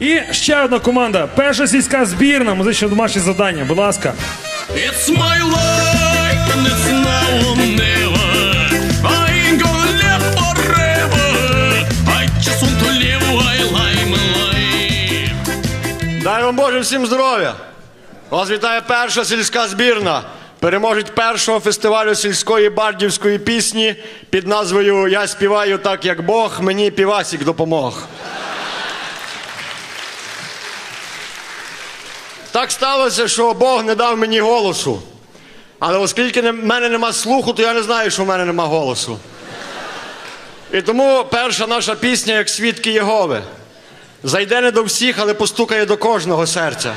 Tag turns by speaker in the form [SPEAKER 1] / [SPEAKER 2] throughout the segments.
[SPEAKER 1] І ще одна команда. Перша сільська збірна, музичне домашнє завдання. Будь ласка.
[SPEAKER 2] It's my life and it's now or never. I ain't gonna live forever. I just want to live while I'm alive.
[SPEAKER 3] Дай вам Боже всім здоров'я! Вас вітає перша сільська збірна. Переможець першого фестивалю сільської бардівської пісні під назвою Я співаю так, як Бог, мені півасік допомог. Так сталося, що Бог не дав мені голосу. Але оскільки в мене нема слуху, то я не знаю, що в мене нема голосу. І тому перша наша пісня як свідки Єгови. Зайде не до всіх, але постукає до кожного серця.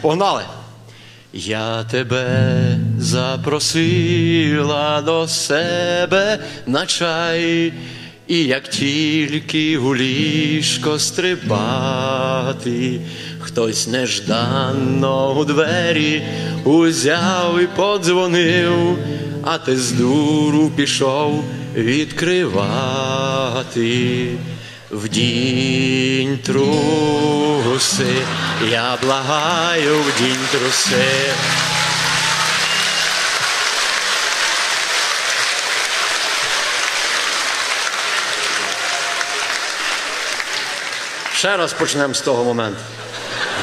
[SPEAKER 3] Погнали. Я тебе запросила до себе на чай, і як тільки у ліжко стрибати, хтось нежданно у двері узяв і подзвонив, а ти з дуру пішов відкривати. Вдінь труси, я благаю, вдінь труси. Ще раз почнемо з того моменту.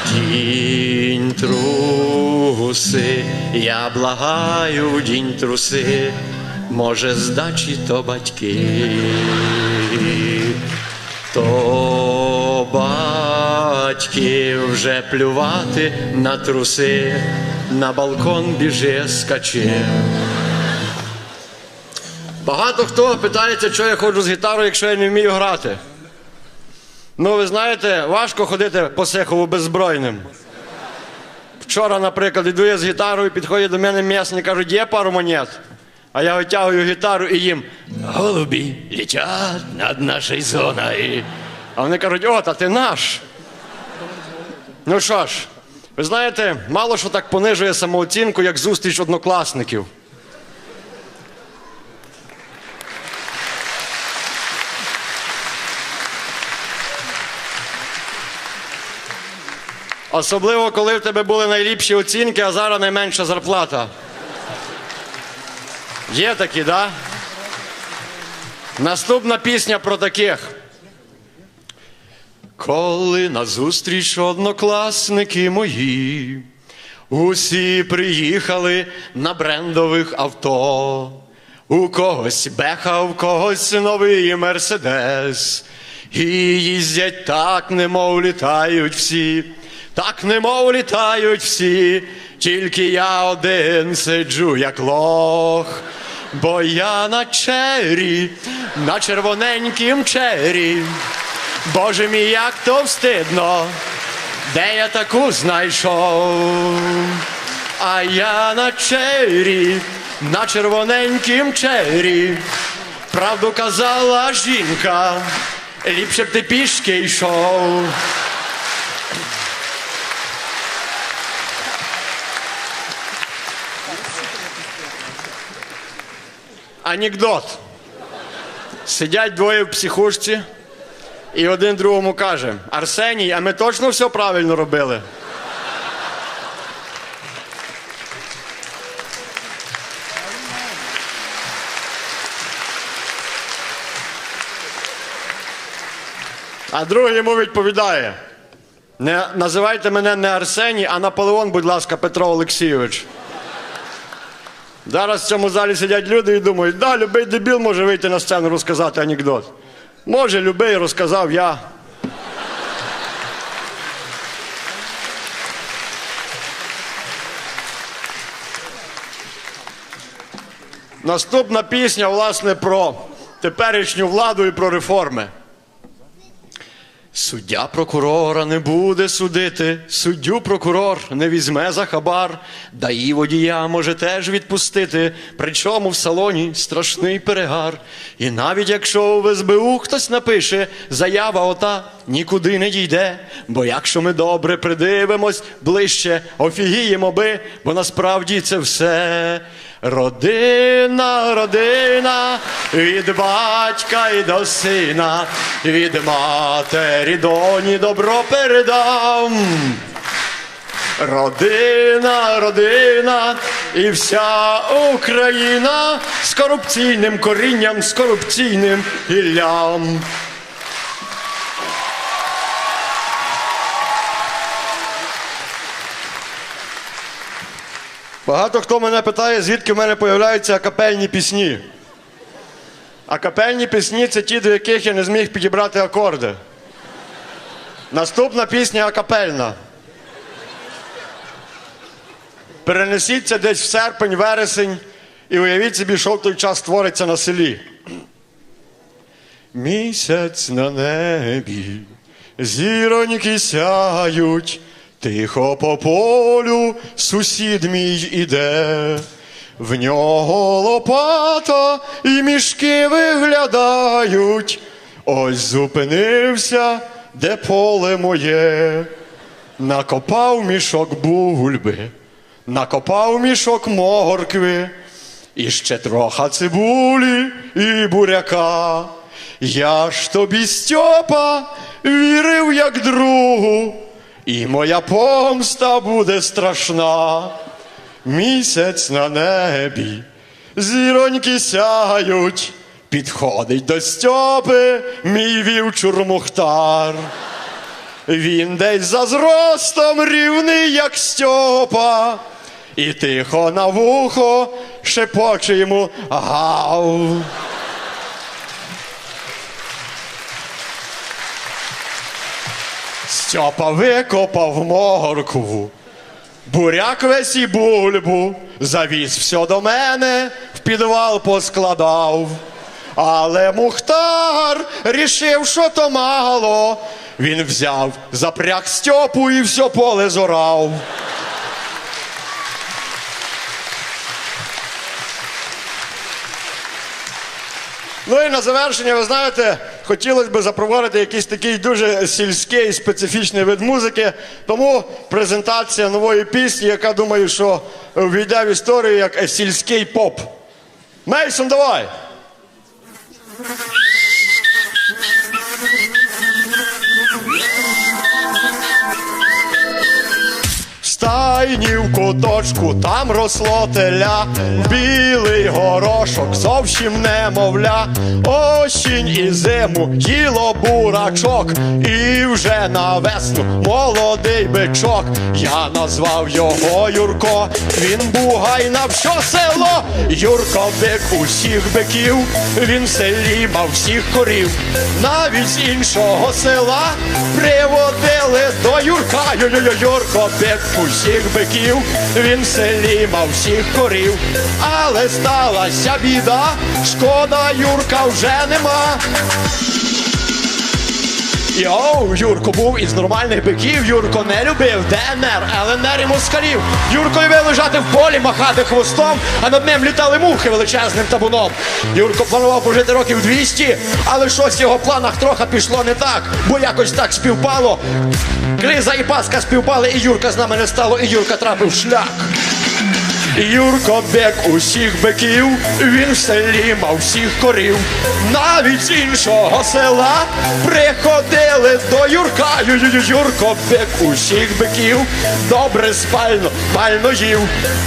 [SPEAKER 3] Вдінь труси, я благаю, вдінь труси, може, здачі то батьки. То батьки вже плювати на труси, на балкон біжи скачи. Багато хто питається, що я ходжу з гітарою, якщо я не вмію грати. Ну, ви знаєте, важко ходити по Сихову беззбройним. Вчора, наприклад, іду я з гітарою, підходять до мене м'ясні, кажуть, є пару монет. А я витягую гітару і їм голубі летять над нашою зоною. А вони кажуть, о, та ти наш. Ну що ж, ви знаєте, мало що так понижує самооцінку, як зустріч однокласників. Особливо, коли в тебе були найліпші оцінки, а зараз найменша зарплата. Є такі, да? Наступна пісня про таких. Коли назустріч однокласники мої, усі приїхали на брендових авто. У когось беха, у когось новий мерседес. І їздять так, немов літають всі, так немов літають всі, тільки я один сиджу, як лох. Бо я на чері, на червоненькім чері. Боже мій, як то встидно, де я таку знайшов. А я на чері, на червоненькім чері. Правду казала жінка, ліпше б ти пішки йшов. Анекдот. Сидять двоє в психушці, і один другому каже: Арсеній, а ми точно все правильно робили. А другий йому відповідає: не називайте мене не Арсеній, а Наполеон, будь ласка, Петро Олексійович. Зараз в цьому залі сидять люди і думають, да, любий дебіл може вийти на сцену розказати анекдот. Може, любий розказав я. Наступна пісня, власне, про теперішню владу і про реформи. Суддя прокурора не буде судити, суддю прокурор не візьме за хабар, да і водія може теж відпустити, причому в салоні страшний перегар. І навіть якщо в СБУ хтось напише, заява ота нікуди не дійде. Бо якщо ми добре придивимось ближче, офігіємо би, бо насправді це все Родина, родина, від батька і до сина, від матері доні добро передам. Родина, родина і вся Україна з корупційним корінням, з корупційним гіллям. Багато хто мене питає, звідки в мене появляються акапельні пісні. Акапельні пісні це ті, до яких я не зміг підібрати акорди. Наступна пісня акапельна. Перенесіться десь в серпень, вересень і уявіть собі, що в той час твориться на селі. Місяць на небі, зіроньки сяють, тихо по полю сусід мій іде. В нього лопата і мішки виглядають. Ось зупинився, де поле моє. Накопав мішок бульби, накопав мішок моркви, і ще троха цибулі і буряка. Я ж тобі, Стьопа, вірив як другу, і моя помста буде страшна. Місяць на небі, зіроньки сяють, підходить до Стьопи мій вівчур Мухтар. Він десь за зростом рівний, як Стьопа, і тихо на вухо шепоче йому гав. Стьопа викопав моркву, буряк весь і бульбу, завіз все до мене, в підвал поскладав. Але Мухтар рішив, що то мало. Він взяв, запряг Стьопу і все поле зорав. Ну і на завершення, ви знаєте, хотілося б запровадити якийсь такий дуже сільський специфічний вид музики. Тому презентація нової пісні, яка думаю, що війде в історію як сільський поп. Мейсон, давай! Стайні в куточку там росло теля, білий горошок, зовсім немовля, осінь і зиму їло бурачок, і вже на весну молодий бичок. Я назвав його Юрко, він бугай на все село. Юрко бик усіх биків, він в селі всіх корів, навіть з іншого села приводили до Юрка. Юрко бик усіх биків, він в селі всіх корів, але сталася біда, шкода Юрка вже нема. Йоу, Юрко був із нормальних биків, Юрко не любив ДНР, ЛНР і москалів. Юрко любив лежати в полі, махати хвостом, а над ним літали мухи величезним табуном. Юрко планував пожити років 200, але щось в його планах трохи пішло не так, бо якось так співпало. Криза і Паска співпали, і Юрка з нами не стало, і Юрка трапив шлях. Юрко бек усіх биків, він в селі мав всіх корів. Навіть з іншого села приходили до Юрка. Юрко бек усіх биків, добре спально, пально їв.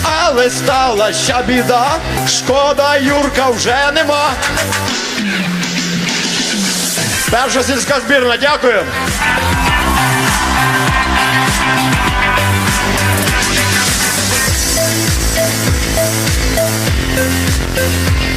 [SPEAKER 3] Але сталася біда, шкода Юрка вже нема. Перша сільська збірна, дякую.